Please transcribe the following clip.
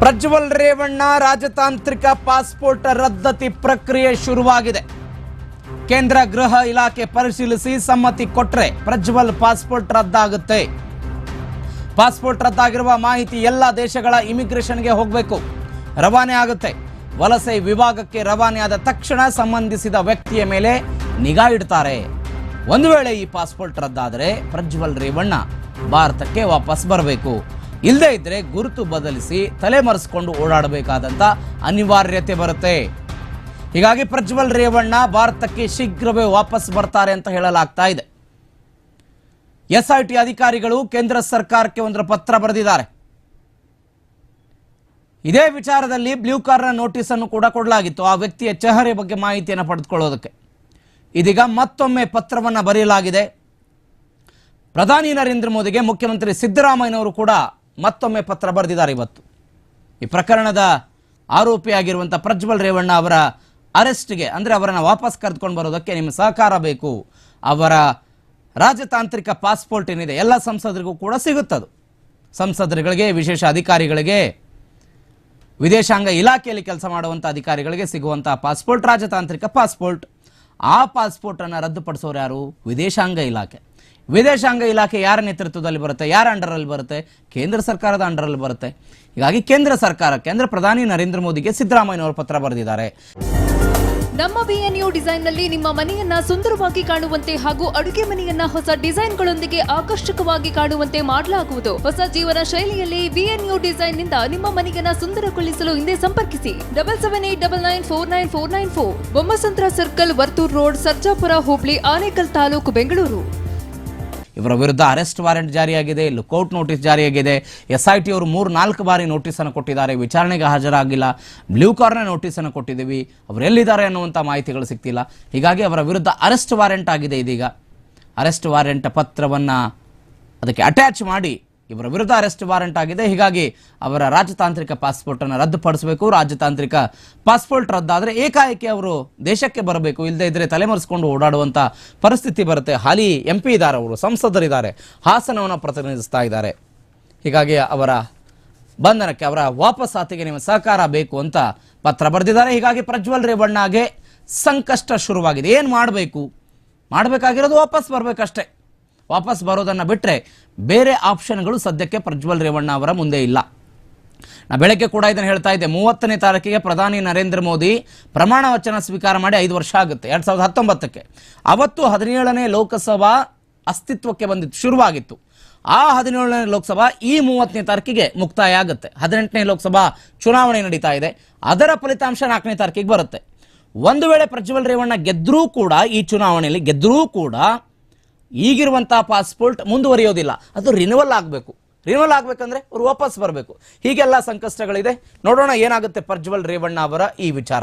ಪ್ರಜ್ವಲ್ ರೇವಣ್ಣ ರಾಜತಾಂತ್ರಿಕ ಪಾಸ್ಪೋರ್ಟ್ ರದ್ದತಿ ಪ್ರಕ್ರಿಯೆ ಶುರುವಾಗಿದೆ. ಕೇಂದ್ರ ಗೃಹ ಇಲಾಖೆ ಪರಿಶೀಲಿಸಿ ಸಮ್ಮತಿ ಕೊಟ್ಟರೆ ಪ್ರಜ್ವಲ್ ಪಾಸ್ಪೋರ್ಟ್ ರದ್ದಾಗುತ್ತೆ. ಪಾಸ್ಪೋರ್ಟ್ ರದ್ದಾಗಿರುವ ಮಾಹಿತಿ ಎಲ್ಲ ದೇಶಗಳ ಇಮಿಗ್ರೇಷನ್ಗೆ ಹೋಗಬೇಕು. ರವಾನೆ ಆಗುತ್ತೆ. ವಲಸೆ ವಿಭಾಗಕ್ಕೆ ರವಾನೆಯಾದ ತಕ್ಷಣ ಸಂಬಂಧಿಸಿದ ವ್ಯಕ್ತಿಯ ಮೇಲೆ ನಿಗಾ ಇಡ್ತಾರೆ. ಒಂದು ವೇಳೆ ಈ ಪಾಸ್ಪೋರ್ಟ್ ರದ್ದಾದರೆ ಪ್ರಜ್ವಲ್ ರೇವಣ್ಣ ಭಾರತಕ್ಕೆ ವಾಪಸ್ ಬರಬೇಕು. ಇಲ್ಲದೇ ಇದ್ರೆ ಗುರುತು ಬದಲಿಸಿ ತಲೆಮರೆಸಿಕೊಂಡು ಓಡಾಡಬೇಕಾದಂತ ಅನಿವಾರ್ಯತೆ ಬರುತ್ತೆ. ಹೀಗಾಗಿ ಪ್ರಜ್ವಲ್ ರೇವಣ್ಣ ಭಾರತಕ್ಕೆ ಶೀಘ್ರವೇ ವಾಪಸ್ ಬರ್ತಾರೆ ಅಂತ ಹೇಳಲಾಗ್ತಾ ಇದೆ. ಎಸ್ಐಟಿ ಅಧಿಕಾರಿಗಳು ಕೇಂದ್ರ ಸರ್ಕಾರಕ್ಕೆ ಒಂದು ಪತ್ರ ಬರೆದಿದ್ದಾರೆ. ಇದೇ ವಿಚಾರದಲ್ಲಿ ಬ್ಲೂ ಕಾರ್ನ ನೋಟಿಸ್ ಅನ್ನು ಕೂಡ ಕೊಡಲಾಗಿತ್ತು. ಆ ವ್ಯಕ್ತಿಯ ಚೆಹರೆ ಬಗ್ಗೆ ಮಾಹಿತಿಯನ್ನು ಪಡೆದುಕೊಳ್ಳೋದಕ್ಕೆ. ಇದೀಗ ಮತ್ತೊಮ್ಮೆ ಪತ್ರವನ್ನು ಬರೆಯಲಾಗಿದೆ. ಪ್ರಧಾನಿ ನರೇಂದ್ರ ಮೋದಿಗೆ ಮುಖ್ಯಮಂತ್ರಿ ಸಿದ್ದರಾಮಯ್ಯನವರು ಕೂಡ ಮತ್ತೊಮ್ಮೆ ಪತ್ರ ಬರೆದಿದ್ದಾರೆ ಇವತ್ತು. ಈ ಪ್ರಕರಣದ ಆರೋಪಿಯಾಗಿರುವಂಥ ಪ್ರಜ್ವಲ್ ರೇವಣ್ಣ ಅವರ ಅರೆಸ್ಟ್ಗೆ, ಅಂದರೆ ಅವರನ್ನು ವಾಪಸ್ ಕರೆದುಕೊಂಡು ಬರೋದಕ್ಕೆ ನಿಮ್ಮ ಸಹಕಾರ ಬೇಕು. ಅವರ ರಾಜತಾಂತ್ರಿಕ ಪಾಸ್ಪೋರ್ಟ್ ಏನಿದೆ, ಎಲ್ಲ ಸಂಸದರಿಗೂ ಕೂಡ ಸಿಗುತ್ತದು. ಸಂಸದರುಗಳಿಗೆ, ವಿಶೇಷ ಅಧಿಕಾರಿಗಳಿಗೆ, ವಿದೇಶಾಂಗ ಇಲಾಖೆಯಲ್ಲಿ ಕೆಲಸ ಮಾಡುವಂಥ ಅಧಿಕಾರಿಗಳಿಗೆ ಸಿಗುವಂಥ ಪಾಸ್ಪೋರ್ಟ್, ರಾಜತಾಂತ್ರಿಕ ಪಾಸ್ಪೋರ್ಟ್. ಆ ಪಾಸ್ಪೋರ್ಟನ್ನು ರದ್ದುಪಡಿಸೋರು ಯಾರು? ವಿದೇಶಾಂಗ ಇಲಾಖೆ. ವಿದೇಶಾಂಗ ಇಲಾಖೆ ಯಾರ ನೇತೃತ್ವದಲ್ಲಿ ಬರುತ್ತೆ, ಯಾರ ಅಂಡರಲ್ಲಿ ಬರುತ್ತೆ, ಕೇಂದ್ರ ಸರ್ಕಾರದ ಅಂಡರಲ್ಲಿ ಬರುತ್ತೆ. ಹೀಗಾಗಿ ಕೇಂದ್ರ ಸರ್ಕಾರಕ್ಕೆ, ಅಂದ್ರೆ ಪ್ರಧಾನಿ ನರೇಂದ್ರ ಮೋದಿಗೆ ಸಿದ್ದರಾಮಯ್ಯನವರು ಪತ್ರ ಬರೆದಿದ್ದಾರೆ. ನಮ್ಮ ಬಿಎನ್ಯು ಡಿಸೈನ್ನಲ್ಲಿ ನಿಮ್ಮ ಮನೆಯನ್ನ ಸುಂದರವಾಗಿ ಕಾಣುವಂತೆ ಹಾಗೂ ಅಡುಗೆ ಮನೆಯನ್ನ ಹೊಸ ಡಿಸೈನ್ಗಳೊಂದಿಗೆ ಆಕರ್ಷಕವಾಗಿ ಕಾಣುವಂತೆ ಮಾಡಲಾಗುವುದು. ಹೊಸ ಜೀವನ ಶೈಲಿಯಲ್ಲಿ ಬಿಎನ್ಯು ಡಿಸೈನ್ನಿಂದ ನಿಮ್ಮ ಮನೆಯನ್ನ ಸುಂದರಗೊಳಿಸಲು ಹಿಂದೆ ಸಂಪರ್ಕಿಸಿ. Double seven eight double nine four nine four nine four. Bommasandra circle Varthur road, Sarjapura, Hubli, Anekal taluk, Bengaluru. ಇವರ ವಿರುದ್ಧ ಅರೆಸ್ಟ್ ವಾರೆಂಟ್ ಜಾರಿಯಾಗಿದೆ ಲುಕೌಟ್ ನೋಟಿಸ್ ಜಾರಿಯಾಗಿದೆ. ಎಸ್ ಐ ಟಿ ಅವರು ಮೂರು, ನಾಲ್ಕು ಬಾರಿ ನೋಟಿಸನ್ನು ಕೊಟ್ಟಿದ್ದಾರೆ. ವಿಚಾರಣೆಗೆ ಹಾಜರಾಗಿಲ್ಲ. ಬ್ಲೂ ಕಾರ್ನ ನೋಟಿಸನ್ನು ಕೊಟ್ಟಿದ್ದೀವಿ. ಅವರು ಎಲ್ಲಿದ್ದಾರೆ ಅನ್ನುವಂಥ ಮಾಹಿತಿಗಳು ಸಿಗ್ತಿಲ್ಲ. ಹೀಗಾಗಿ ಅವರ ವಿರುದ್ಧ ಅರೆಸ್ಟ್ ವಾರೆಂಟ್ ಆಗಿದೆ ಇದೀಗ. ಅರೆಸ್ಟ್ ವಾರೆಂಟ್ ಪತ್ರವನ್ನು ಅದಕ್ಕೆ ಅಟ್ಯಾಚ್ ಮಾಡಿ ಇವರ ವಿರುದ್ಧ ಅರೆಸ್ಟ್ ವಾರೆಂಟ್ ಆಗಿದೆ. ಹೀಗಾಗಿ ಅವರ ರಾಜತಾಂತ್ರಿಕ ಪಾಸ್ಪೋರ್ಟನ್ನು ರದ್ದುಪಡಿಸಬೇಕು. ರಾಜತಾಂತ್ರಿಕ ಪಾಸ್ಪೋರ್ಟ್ ರದ್ದಾದರೆ ಏಕಾಏಕಿ ಅವರು ದೇಶಕ್ಕೆ ಬರಬೇಕು. ಇಲ್ಲದೆ ಇದ್ರೆ ತಲೆಮರೆಸ್ಕೊಂಡು ಓಡಾಡುವಂಥ ಪರಿಸ್ಥಿತಿ ಬರುತ್ತೆ. ಹಾಲಿ ಎಂ ಪಿ ಇದ್ದಾರೆ ಅವರು, ಸಂಸದರಿದ್ದಾರೆ. ಹಾಸನವನ್ನು ಪ್ರತಿನಿಧಿಸ್ತಾ ಇದ್ದಾರೆ. ಹೀಗಾಗಿ ಅವರ ಬಂಧನಕ್ಕೆ, ಅವರ ವಾಪಸಾತಿಗೆ ನಿಮ್ಮ ಸಹಕಾರ ಬೇಕು ಅಂತ ಪತ್ರ ಬರೆದಿದ್ದಾರೆ. ಹೀಗಾಗಿ ಪ್ರಜ್ವಲ್ ರೇವಣ್ಣಗೆ ಸಂಕಷ್ಟ ಶುರುವಾಗಿದೆ. ಏನು ಮಾಡಬೇಕು? ಮಾಡಬೇಕಾಗಿರೋದು ವಾಪಸ್ ಬರಬೇಕಷ್ಟೇ. ವಾಪಸ್ ಬರೋದನ್ನು ಬಿಟ್ಟರೆ ಬೇರೆ ಆಪ್ಷನ್ಗಳು ಸದ್ಯಕ್ಕೆ ಪ್ರಜ್ವಲ್ ರೇವಣ್ಣ ಅವರ ಮುಂದೆ ಇಲ್ಲ. ನಾ ಬೆಳಗ್ಗೆ ಕೂಡ ಇದನ್ನು ಹೇಳ್ತಾ ಇದ್ದೆ. ಮೂವತ್ತನೇ ತಾರೀಕಿಗೆ ಪ್ರಧಾನಿ ನರೇಂದ್ರ ಮೋದಿ ಪ್ರಮಾಣ ವಚನ ಸ್ವೀಕಾರ ಮಾಡಿ ಐದು ವರ್ಷ ಆಗುತ್ತೆ. ಎರಡು ಸಾವಿರದ ಹತ್ತೊಂಬತ್ತಕ್ಕೆ. ಅವತ್ತು ಹದಿನೇಳನೇ ಲೋಕಸಭಾ ಅಸ್ತಿತ್ವಕ್ಕೆ ಬಂದಿತ್ತು, ಶುರುವಾಗಿತ್ತು. ಆ ಹದಿನೇಳನೇ ಲೋಕಸಭಾ ಈ ಮೂವತ್ತನೇ ತಾರೀಕಿಗೆ ಮುಕ್ತಾಯ ಆಗುತ್ತೆ. ಹದಿನೆಂಟನೇ ಲೋಕಸಭಾ ಚುನಾವಣೆ ನಡೀತಾ ಇದೆ. ಅದರ ಫಲಿತಾಂಶ ನಾಲ್ಕನೇ ತಾರೀಕಿಗೆ ಬರುತ್ತೆ. ಒಂದು ವೇಳೆ ಪ್ರಜ್ವಲ್ ರೇವಣ್ಣ ಗೆದ್ದರೂ ಕೂಡ ಈ ಚುನಾವಣೆಯಲ್ಲಿ ಗೆದ್ದರೂ ಕೂಡ ಈಗಿರುವಂಥ ಪಾಸ್ಪೋರ್ಟ್ ಮುಂದುವರಿಯೋದಿಲ್ಲ. ಅದು ರಿನಿವಲ್ ಆಗಬೇಕು. ರಿನಿವಲ್ ಆಗಬೇಕಂದ್ರೆ ಅವ್ರು ವಾಪಸ್ ಬರಬೇಕು. ಹೀಗೆಲ್ಲ ಸಂಕಷ್ಟಗಳಿದೆ. ನೋಡೋಣ ಏನಾಗುತ್ತೆ ಪ್ರಜ್ವಲ್ ರೇವಣ್ಣ ಅವರ ಈ ವಿಚಾರ.